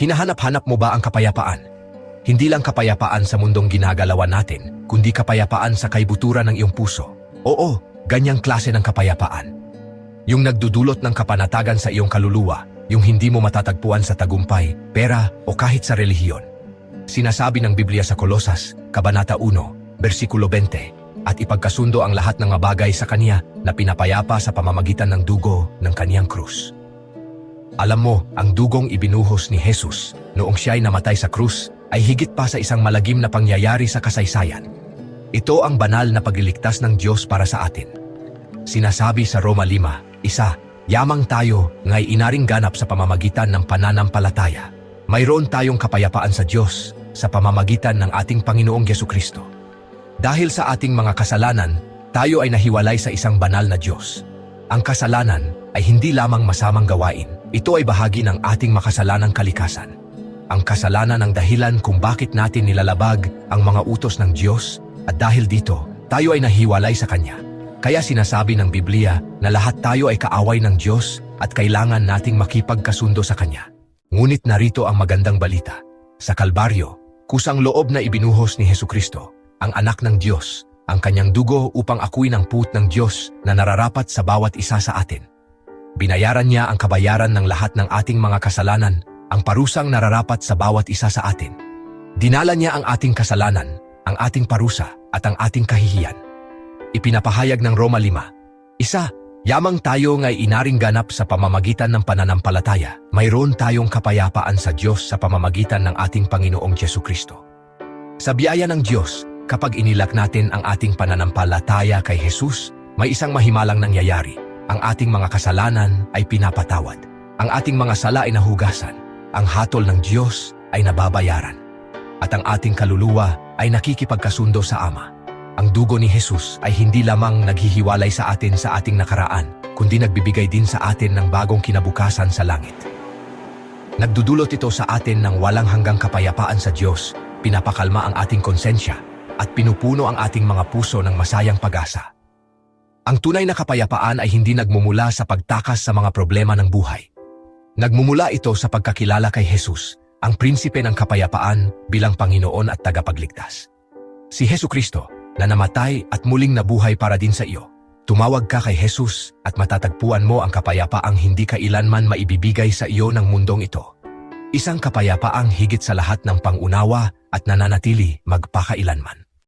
Hinahanap-hanap mo ba ang kapayapaan? Hindi lang kapayapaan sa mundong ginagalawan natin, kundi kapayapaan sa kaibuturan ng iyong puso. Oo, ganyang klase ng kapayapaan. Yung nagdudulot ng kapanatagan sa iyong kaluluwa, yung hindi mo matatagpuan sa tagumpay, pera o kahit sa relihiyon. Sinasabi ng Biblia sa Kolosas, Kabanata 1, versikulo 20, at ipagkasundo ang lahat ng mga bagay sa Kanya na pinapayapa sa pamamagitan ng dugo ng Kaniyang krus. Alam mo, ang dugong ibinuhos ni Jesus noong siya'y namatay sa krus ay higit pa sa isang malagim na pangyayari sa kasaysayan. Ito ang banal na pagliligtas ng Diyos para sa atin. Sinasabi sa Roma 5, isa, yamang tayo nga'y inaring ganap sa pamamagitan ng pananampalataya. Mayroon tayong kapayapaan sa Diyos sa pamamagitan ng ating Panginoong Yesu Kristo. Dahil sa ating mga kasalanan, tayo ay nahiwalay sa isang banal na Diyos. Ang kasalanan ay hindi lamang masamang gawain. Ito ay bahagi ng ating makasalanang kalikasan. Ang kasalanan ang dahilan kung bakit natin nilalabag ang mga utos ng Diyos at dahil dito, tayo ay nahiwalay sa Kanya. Kaya sinasabi ng Biblia na lahat tayo ay kaaway ng Diyos at kailangan nating makipagkasundo sa Kanya. Ngunit narito ang magandang balita. Sa Kalbaryo, kusang loob na ibinuhos ni Hesu Kristo, ang anak ng Diyos, ang kanyang dugo upang akuin ang puot ng Diyos na nararapat sa bawat isa sa atin. Binayaran niya ang kabayaran ng lahat ng ating mga kasalanan, ang parusang nararapat sa bawat isa sa atin. Dinala niya ang ating kasalanan, ang ating parusa at ang ating kahihiyan. Ipinapahayag ng Roma 5. Isa, yamang tayo nga'y inaring ganap sa pamamagitan ng pananampalataya. Mayroon tayong kapayapaan sa Diyos sa pamamagitan ng ating Panginoong Yesu Kristo. Sa biyaya ng Diyos, kapag inilak natin ang ating pananampalataya kay Jesus, may isang mahimalang nangyayari. Ang ating mga kasalanan ay pinapatawad. Ang ating mga sala ay nahugasan. Ang hatol ng Diyos ay nababayaran. At ang ating kaluluwa ay nakikipagkasundo sa Ama. Ang dugo ni Jesus ay hindi lamang naghihiwalay sa atin sa ating nakaraan, kundi nagbibigay din sa atin ng bagong kinabukasan sa langit. Nagdudulot ito sa atin ng walang hanggang kapayapaan sa Diyos, pinapakalma ang ating konsensya, at pinupuno ang ating mga puso ng masayang pag-asa. Ang tunay na kapayapaan ay hindi nagmumula sa pagtakas sa mga problema ng buhay. Nagmumula ito sa pagkakilala kay Jesus, ang prinsipe ng kapayapaan bilang Panginoon at tagapagligtas. Si Hesu Kristo, na namatay at muling nabuhay para din sa iyo. Tumawag ka kay Jesus at matatagpuan mo ang kapayapaang hindi kailanman maibibigay sa iyo ng mundong ito. Isang kapayapaang higit sa lahat ng pangunawa at nananatili magpakailanman.